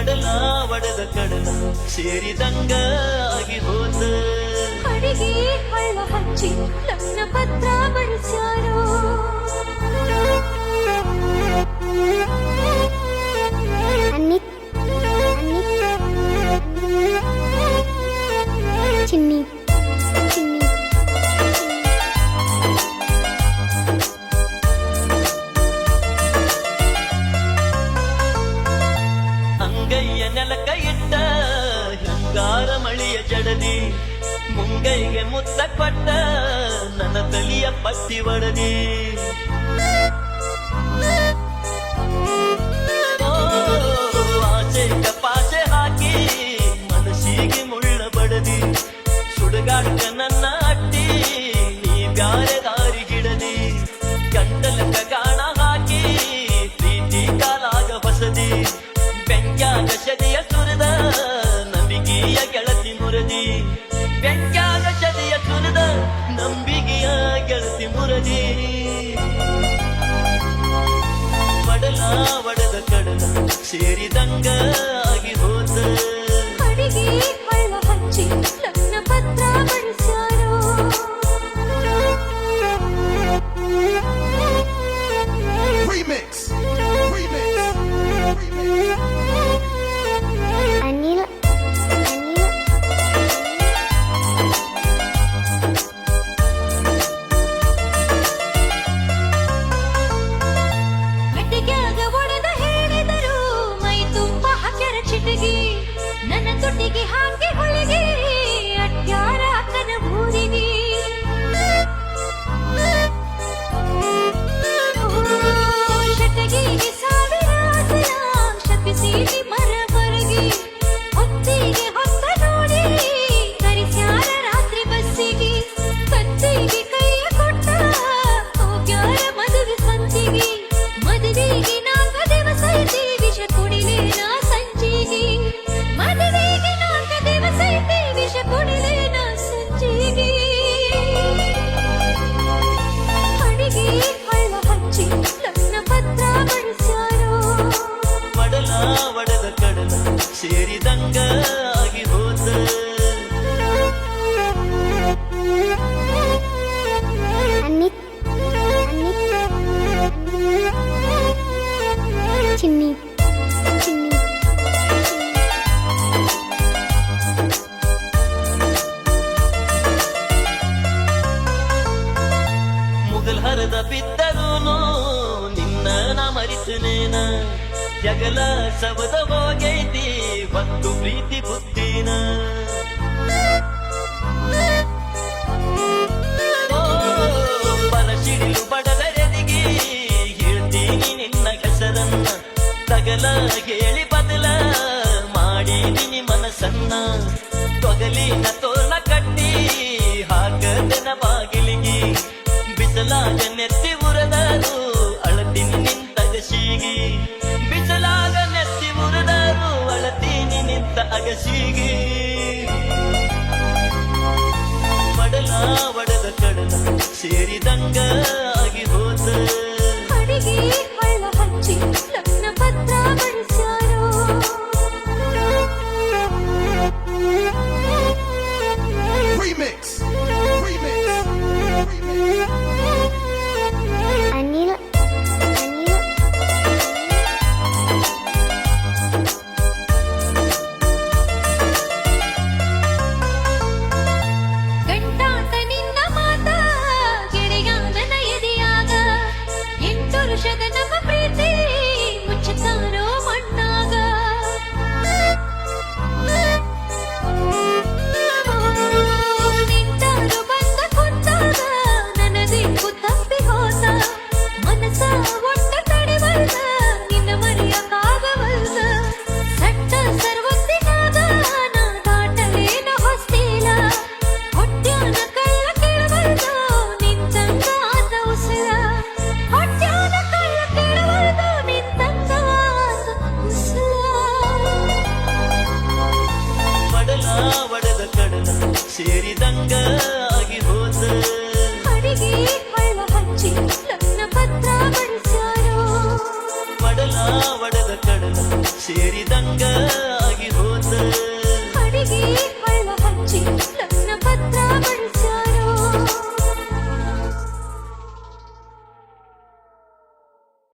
ಮಡಲ ಒಡೆದ ಕಡಲ ಸೇರಿದಂಗ ಆಗಿ ಹೋದ ಅಡಿಗೆ ಹಳ್ಳ ಹಚ್ಚಿ ಲಗ್ನ ಪತ್ರ ಮುಂಗೈಯ ನೆಲಕ ಇಟ್ಟ ಹಿಂಗಾರ ಮಳಿಯ ಜಡದಿ, ಮುಂಗೈಗೆ ಮುತ್ತ ಕೊಟ್ಟ ನನ್ನ ತಲಿಯ ಪಟ್ಟಿ ಒಡದಿ. ಆಚೆ ಹಾಕಿ ಮುಳ್ಳ ಬಡದಿ, ಸುಡುಗಾಟ ನನ್ನ ಅಟ್ಟಿ, ನೀ ಬ್ಯಾರೆದ ಒಡೆದ ಕಡಲ ಸೇರಿದಂಗ ಆಗಿ ಹೋದ ಸೇರಿದಂಗ ಆಗಿ ಹೋದ. ಚಿನ್ನಿ ಮುಗಲ್ ಹರದ ಬಿದ್ದನು ನಿನ್ನ ನಾ ಮರಿಸನೇನ ಜಗಲ ಸವದ ಹೋಗೈತಿ ಒಂದು ಪ್ರೀತಿ ಬುದ್ಧಿನ. ಪರಶಿಡಿಲು ಬಡದ ಎದಿಗಿ, ಹೇಳ್ತೀನಿ ನಿನ್ನ ಹೆಸರನ್ನ. ತಗಲ, ಹೇಳಿ ಬದಲ ಮಾಡಿದೀನಿ ಮನಸ್ಸನ್ನ. ತೊಗಲಿನ ಸೀಗೆ ಮಡಲ ಒಡೆದ ಕಡಲ ಸೇರಿದಂಗ ಆಗಿ ಹೋತ. time. Thank you.